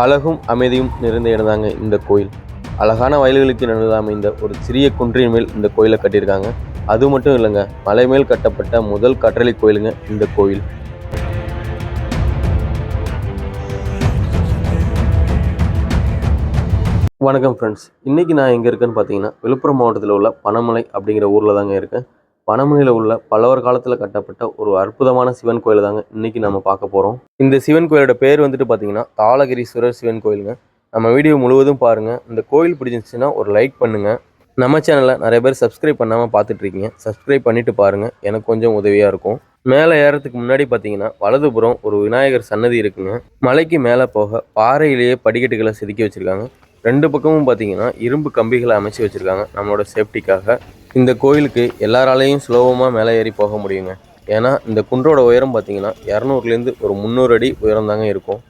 அழகும் அமைதியும் நிறைந்த இடம்தாங்க இந்த கோயில். அழகான வயல்களுக்கு நடுவில் அமைந்த ஒரு சிறிய குன்றின் மேல் இந்த கோயிலை கட்டியிருக்காங்க. அது மட்டும் இல்லைங்க மலை மேல் கட்டப்பட்ட முதல் கற்றளி கோயிலுங்க இந்த கோயில். வணக்கம் ஃப்ரெண்ட்ஸ் இன்றைக்கி நான் எங்கே இருக்கேன்னு பார்த்தீங்கன்னா விழுப்புரம் மாவட்டத்தில் உள்ள பனமலை அப்படிங்கிற ஊரில் தாங்க இருக்கேன். பனமலையில் உள்ள பல்லவர் காலத்தில் கட்டப்பட்ட ஒரு அற்புதமான சிவன் கோயில் தாங்க இன்றைக்கி நம்ம பார்க்க போகிறோம் இந்த சிவன் கோயிலோட பேர் வந்துட்டு பார்த்தீங்கன்னா தாளகிரீஸ்வரர் சிவன் கோயிலுங்க. நம்ம வீடியோ முழுவதும் பாருங்கள் இந்த கோயில் பிடிச்சிருந்துச்சுன்னா ஒரு லைக் பண்ணுங்கள் நம்ம சேனலில் நிறைய பேர் சப்ஸ்கிரைப் பண்ணாமல் பார்த்துட்ருக்கீங்க சப்ஸ்கிரைப் பண்ணிவிட்டு பாருங்கள் எனக்கு கொஞ்சம் உதவியாக இருக்கும். மேலே ஏறத்துக்கு முன்னாடி பார்த்தீங்கன்னா வலதுபுறம் ஒரு விநாயகர் சன்னதி இருக்குங்க. மலைக்கு மேலே போக பாறையிலேயே படிக்கட்டுகளை செதுக்கி வச்சுருக்காங்க. ரெண்டு பக்கமும் பார்த்தீங்கன்னா இரும்பு கம்பிகளை அமைச்சு வச்சுருக்காங்க. நம்மளோட சேஃப்டிக்காக இந்த கோயிலுக்கு எல்லாராலையும் சுலபமாக மேலே ஏறி போக முடியுங்க. ஏன்னா இந்த குன்றோட உயரம் பார்த்தீங்கன்னா இரநூறுலேருந்து ஒரு முந்நூறு அடி உயரம் தாங்க இருக்கும்.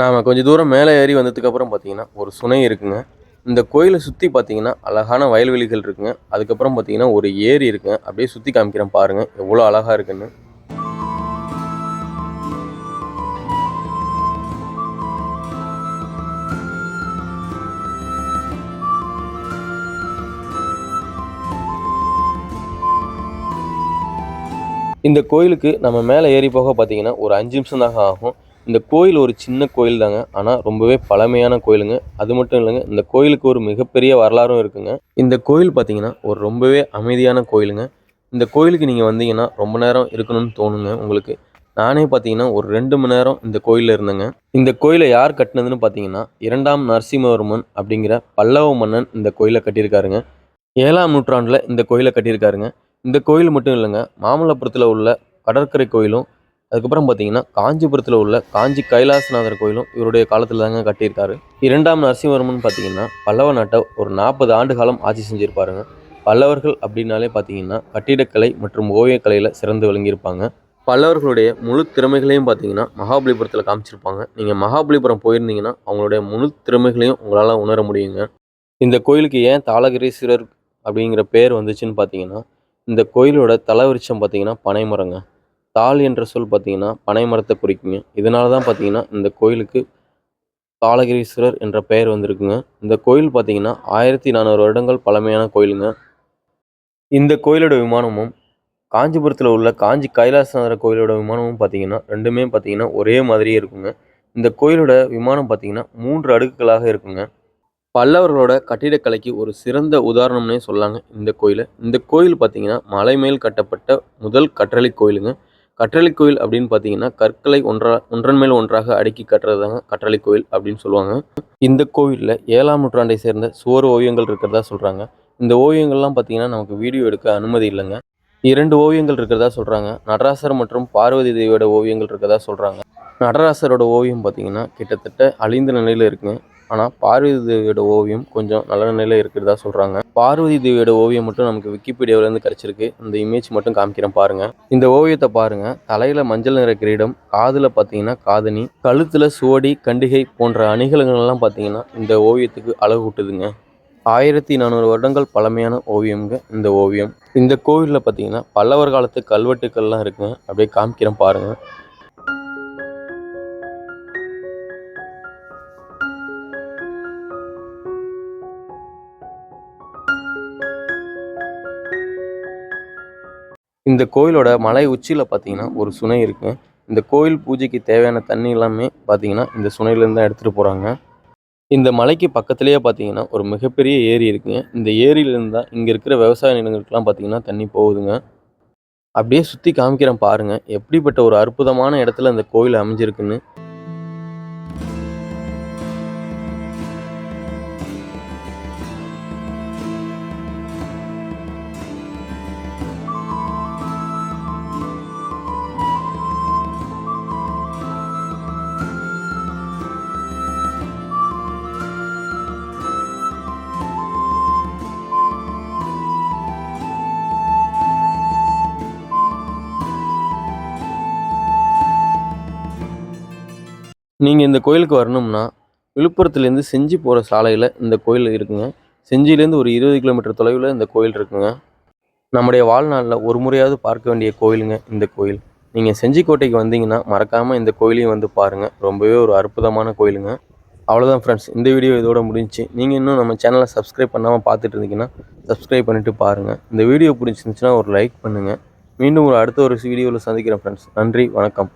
நாம் கொஞ்சம் தூரம் மேலே ஏறி வந்ததுக்கப்புறம் பார்த்தீங்கன்னா ஒரு சுனை இருக்குங்க. இந்த கோயிலை சுற்றி பார்த்தீங்கன்னா அழகான வயல்வெளிகள் இருக்குங்க. அதுக்கப்புறம் பார்த்தீங்கன்னா ஒரு ஏரி இருக்குங்க. அப்படியே சுற்றி காமிக்கிறேன் பாருங்கள் எவ்வளோ அழகாக இருக்குன்னு. இந்த கோயிலுக்கு நம்ம மேலே ஏறி போக பார்த்தீங்கன்னா ஒரு அஞ்சு நிமிஷம் தாங்க ஆகும். இந்த கோயில் ஒரு சின்ன கோயில் தாங்க. ஆனால் ரொம்பவே பழமையான கோயிலுங்க. அது மட்டும் இல்லைங்க இந்த கோயிலுக்கு ஒரு மிகப்பெரிய வரலாறும் இருக்குங்க. இந்த கோயில் பார்த்தீங்கன்னா ஒரு ரொம்பவே அமைதியான கோயிலுங்க. இந்த கோயிலுக்கு நீங்கள் வந்தீங்கன்னா ரொம்ப நேரம் இருக்கணும்னு தோணுங்க உங்களுக்கு. நானே பார்த்தீங்கன்னா ஒரு ரெண்டு மணி நேரம் இந்த கோயிலில் இருந்தேங்க. இந்த கோயிலை யார் கட்டினதுன்னு பார்த்தீங்கன்னா இரண்டாம் நரசிம்மவர்மன் அப்படிங்கிற பல்லவ மன்னன் இந்த கோயிலை கட்டியிருக்காருங்க. ஏழாம் நூற்றாண்டில் இந்த கோயிலை கட்டியிருக்காருங்க. இந்த கோயில் மட்டும் இல்லைங்க மாமல்லபுரத்தில் உள்ள கடற்கரை கோயிலும் அதுக்கப்புறம் பார்த்தீங்கன்னா காஞ்சிபுரத்தில் உள்ள காஞ்சி கைலாசநாதர் கோயிலும் இவருடைய காலத்தில் தாங்க கட்டியிருக்காரு. இரண்டாம் நரசிம்மவர்மன் பார்த்தீங்கன்னா பல்லவ நாட்டை ஒரு நாற்பது ஆண்டு காலம் ஆட்சி செஞ்சுருப்பாருங்க. பல்லவர்கள் அப்படின்னாலே பார்த்தீங்கன்னா கட்டிடக்கலை மற்றும் ஓவியக்கலையில் சிறந்து விளங்கியிருப்பாங்க. பல்லவர்களுடைய முழு திறமைகளையும் பார்த்தீங்கன்னா மகாபலிபுரத்தில் காமிச்சிருப்பாங்க. நீங்கள் மகாபலிபுரம் போயிருந்தீங்கன்னா அவங்களுடைய முழு திறமைகளையும் உங்களால் உணர முடியுங்க. இந்த கோயிலுக்கு ஏன் தாளகிரீஸ்வரர் அப்படிங்கிற பேர் வந்துச்சுன்னு பார்த்தீங்கன்னா இந்த கோயிலோட தலைவரிச்சம் பார்த்தீங்கன்னா பனைமரங்க. தாள் என்ற சொல் பார்த்தீங்கன்னா பனை மரத்தை குறிக்குங்க. இதனால தான் பார்த்தீங்கன்னா இந்த கோயிலுக்கு தாளகிரீஸ்வரர் என்ற பெயர் வந்திருக்குங்க. இந்த கோயில் பார்த்தீங்கன்னா ஆயிரத்தி நானூறு வருடங்கள் பழமையான கோயிலுங்க. இந்த கோயிலோட விமானமும் காஞ்சிபுரத்தில் உள்ள காஞ்சி கைலாசநாதர் கோயிலோட விமானமும் பார்த்தீங்கன்னா ரெண்டுமே பார்த்தீங்கன்னா ஒரே மாதிரியே இருக்குங்க. இந்த கோயிலோட விமானம் பார்த்தீங்கன்னா மூன்று அடுக்குகளாக இருக்குங்க. பல்லவர்களோட கட்டிடக்கலைக்கு ஒரு சிறந்த உதாரணம்னே சொல்லாங்க இந்த கோயிலை. இந்த கோயில் பார்த்தீங்கன்னா மலை மேல் கட்டப்பட்ட முதல் கற்றளி கோயிலுங்க. கற்றளி கோயில் அப்படின்னு பார்த்தீங்கன்னா கற்களை ஒன்றா ஒன்றன் மேல் ஒன்றாக அடுக்கி கட்டுறது தாங்க கற்றளி கோயில் அப்படின்னு சொல்லுவாங்க. இந்த கோயிலில் ஏழாம் நூற்றாண்டை சேர்ந்த சுவர் ஓவியங்கள் இருக்கிறதா சொல்கிறாங்க இந்த ஓவியங்கள்லாம் பார்த்தீங்கன்னா நமக்கு வீடியோ எடுக்க அனுமதி இல்லைங்க. இரண்டு ஓவியங்கள் இருக்கிறதா சொல்கிறாங்க நடராசர் மற்றும் பார்வதி தேவியோட ஓவியங்கள் இருக்கிறதா சொல்கிறாங்க நடராசரோட ஓவியம் பார்த்தீங்கன்னா கிட்டத்தட்ட அழிந்த நிலையில் இருக்குங்க. ஆனால் பார்வதி தேவியோட ஓவியம் கொஞ்சம் நல்ல நிலையில் இருக்கிறதா சொல்கிறாங்க பார்வதி தேவியோட ஓவியம் மட்டும் நமக்கு விக்கிபீடியாவிலேருந்து கிடச்சிருக்கு. இந்த இமேஜ் மட்டும் காமிக்கிறேன் பாருங்கள் இந்த ஓவியத்தை பாருங்கள் தலையில் மஞ்சள் நிற கிரீடம் காதில் பார்த்தீங்கன்னா காதணி கழுத்தில் சுவடி கண்டிகை போன்ற அணிகலங்கள்லாம் பார்த்தீங்கன்னா இந்த ஓவியத்துக்கு அழகு கூட்டுதுங்க ஆயிரத்தி நானூறு வருடங்கள் பழமையான ஓவியம்ங்க இந்த ஓவியம். இந்த கோவிலில் பார்த்தீங்கன்னா பல்லவர் காலத்து கல்வெட்டுக்கள்லாம் இருக்குங்க. அப்படியே காமிக்கிறேன் பாருங்கள் இந்த கோயிலோட மலை உச்சியில் பார்த்தீங்கன்னா ஒரு சுனை இருக்குங்க இந்த கோயில் பூஜைக்கு தேவையான தண்ணி எல்லாமே பார்த்தீங்கன்னா இந்த சுனையிலேருந்து தான் எடுத்துகிட்டு போகிறாங்க இந்த மலைக்கு பக்கத்துலேயே பார்த்தீங்கன்னா ஒரு மிகப்பெரிய ஏரி இருக்குங்க இந்த ஏரியிலேருந்து தான் இங்கே இருக்கிற விவசாய நிலங்களுக்கெல்லாம் பார்த்தீங்கன்னா தண்ணி போகுதுங்க. அப்படியே சுற்றி காமிக்கிறேன் பாருங்கள் எப்படிப்பட்ட ஒரு அற்புதமான இடத்துல இந்த கோயில் அமைஞ்சிருக்குன்னு. நீங்கள் இந்த கோயிலுக்கு வரணும்னா விழுப்புரத்துலேருந்து செஞ்சி போகிற சாலையில் இந்த கோயில் இருக்குங்க. செஞ்சிலேருந்து ஒரு இருபது கிலோமீட்டர் தொலைவில் இந்த கோயில் இருக்குங்க. நம்முடைய வாழ்நாளில் ஒரு முறையாவது பார்க்க வேண்டிய கோயிலுங்க இந்த கோயில். நீங்கள் செஞ்சிக்கோட்டைக்கு வந்தீங்கன்னா மறக்காமல் இந்த கோயிலையும் வந்து பாருங்கள் ரொம்பவே ஒரு அற்புதமான கோயிலுங்க. அவ்வளோதான் ஃப்ரெண்ட்ஸ் இந்த வீடியோ இதோட முடிஞ்சுச்சு. நீங்கள் இன்னும் நம்ம சேனலை சப்ஸ்கிரைப் பண்ணாமல் பார்த்துட்டு இருந்தீங்கன்னா சப்ஸ்கிரைப் பண்ணிவிட்டு பாருங்கள் இந்த வீடியோ பிடிச்சிருந்துச்சுன்னா ஒரு லைக் பண்ணுங்கள் மீண்டும் ஒரு அடுத்த ஒரு வீடியோவில் சந்திக்கிறேன் ஃப்ரெண்ட்ஸ் நன்றி வணக்கம்.